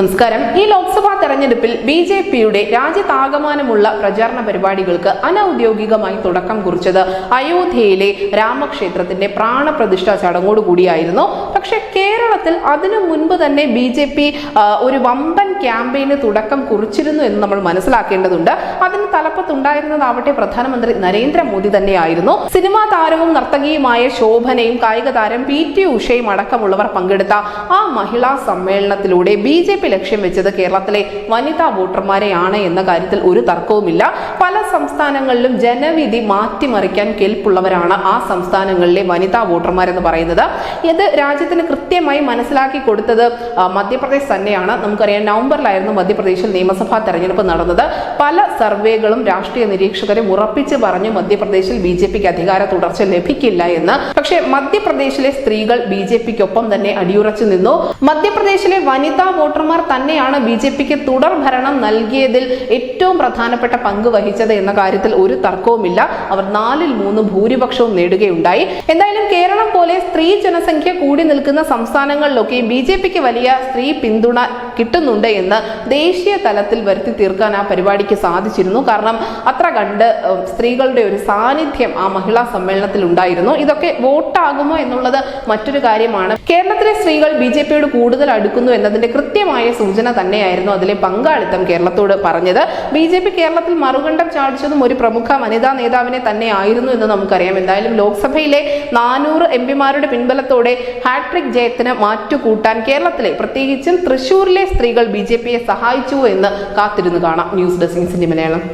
നമസ്കാരം. ഈ ലോക്സഭാ തെരഞ്ഞെടുപ്പിൽ ബി ജെ പിയുടെ രാജ്യത്താകമാനമുള്ള പ്രചാരണ പരിപാടികൾക്ക് അനൌദ്യോഗികമായി തുടക്കം കുറിച്ചത് അയോധ്യയിലെ രാമക്ഷേത്രത്തിന്റെ പ്രാണപ്രതിഷ്ഠ ചടങ്ങോടുകൂടിയായിരുന്നു പക്ഷെ കേരളത്തിൽ അതിനു മുൻപ് തന്നെ ബി ജെ പി ഒരു വമ്പൻ ക്യാമ്പയിന് തുടക്കം കുറിച്ചിരുന്നു എന്ന് നമ്മൾ മനസ്സിലാക്കേണ്ടതുണ്ട്. അതിന് തലപ്പത്തുണ്ടായിരുന്നതാവട്ടെ പ്രധാനമന്ത്രി നരേന്ദ്രമോദി തന്നെയായിരുന്നു. സിനിമാ താരവും നർത്തകിയുമായ ശോഭനയും കായിക താരം പി ടി ഉഷയും അടക്കമുള്ളവർ പങ്കെടുത്ത ആ മഹിളാ സമ്മേളനത്തിലൂടെ ബി ജെ പി ലക്ഷ്യം വെച്ചത് കേരളത്തിലെ വനിതാ വോട്ടർമാരെയാണ് എന്ന കാര്യത്തിൽ ഒരു തർക്കവുമില്ല. പല സംസ്ഥാനങ്ങളിലും ജനവിധി മാറ്റിമറിക്കാൻ കെൽപ്പുള്ളവരാണ് ആ സംസ്ഥാനങ്ങളിലെ വനിതാ വോട്ടർമാരെന്ന് പറയുന്നത്. ഇത് രാജ്യത്തിന് കൃത്യമായി മനസ്സിലാക്കി കൊടുത്തത് മധ്യപ്രദേശ് തന്നെയാണ്. നമുക്കറിയാം നവംബറിലായിരുന്നു മധ്യപ്രദേശിൽ നിയമസഭാ തെരഞ്ഞെടുപ്പ് നടന്നത്. പല സർവേകളും രാഷ്ട്രീയ നിരീക്ഷകരെ ഉറപ്പിച്ച് പറഞ്ഞു മധ്യപ്രദേശിൽ ബി ജെ പിക്ക് അധികാര തുടർച്ച ലഭിക്കില്ല എന്ന്. പക്ഷേ മധ്യപ്രദേശിലെ സ്ത്രീകൾ ബി ജെ പിക്കൊപ്പം തന്നെ അടിയുറച്ചു നിന്നു. മധ്യപ്രദേശിലെ വനിതാ വോട്ടർമാർ തന്നെയാണ് ബി ജെ പിക്ക് തുടർ ഭരണം നൽകിയതിൽ ഏറ്റവും പ്രധാനപ്പെട്ട പങ്ക് വഹിച്ചത് എന്ന കാര്യത്തിൽ ഒരു തർക്കവുമില്ല. അവർ നാലിൽ മൂന്ന് ഭൂരിപക്ഷവും നേടുകയുണ്ടായി. എന്തായാലും കേരളം പോലെ സ്ത്രീ ജനസംഖ്യ കൂടി നിൽക്കുന്ന സംസ്ഥാനങ്ങളിലൊക്കെയും ബി ജെ പിക്ക് വലിയ സ്ത്രീ പിന്തുണ കിട്ടുന്നുണ്ട് എന്ന് ദേശീയ തലത്തിൽ വരുത്തി തീർക്കാൻ ആ പരിപാടിക്ക് സാധിച്ചിരുന്നു. കാരണം അത്ര കണ്ട് സ്ത്രീകളുടെ ഒരു സാന്നിധ്യം ആ മഹിളാ സമ്മേളനത്തിൽ ഉണ്ടായിരുന്നു. ഇതൊക്കെ വോട്ടാകുമോ എന്നുള്ളത് മറ്റൊരു കാര്യമാണ്. കേരളത്തിലെ സ്ത്രീകൾ ബി ജെ പിയോട് കൂടുതൽ അടുക്കുന്നു എന്നതിന്റെ കൃത്യമായ സൂചന തന്നെയായിരുന്നു അതിലെ പങ്കാളിത്തം കേരളത്തോട് പറഞ്ഞത്. ബി ജെ പി കേരളത്തിൽ മറുകണ്ഠം ചാടിച്ചതും ഒരു പ്രമുഖ വനിതാ നേതാവിനെ തന്നെ ആയിരുന്നു എന്ന് നമുക്കറിയാം. എന്തായാലും ലോക്സഭയിലെ നാനൂറ് എം പിമാരുടെ പിൻബലത്തോടെ ഹാട്രിക് ജയത്തിന് മാറ്റുകൂട്ടാൻ കേരളത്തിലെ പ്രത്യേകിച്ചും തൃശൂരിലെ സ്ത്രീകൾ ബി ജെ പിയെ സഹായിച്ചു എന്ന് കാത്തിരുന്നു കാണാം. News desk cine Malayalam.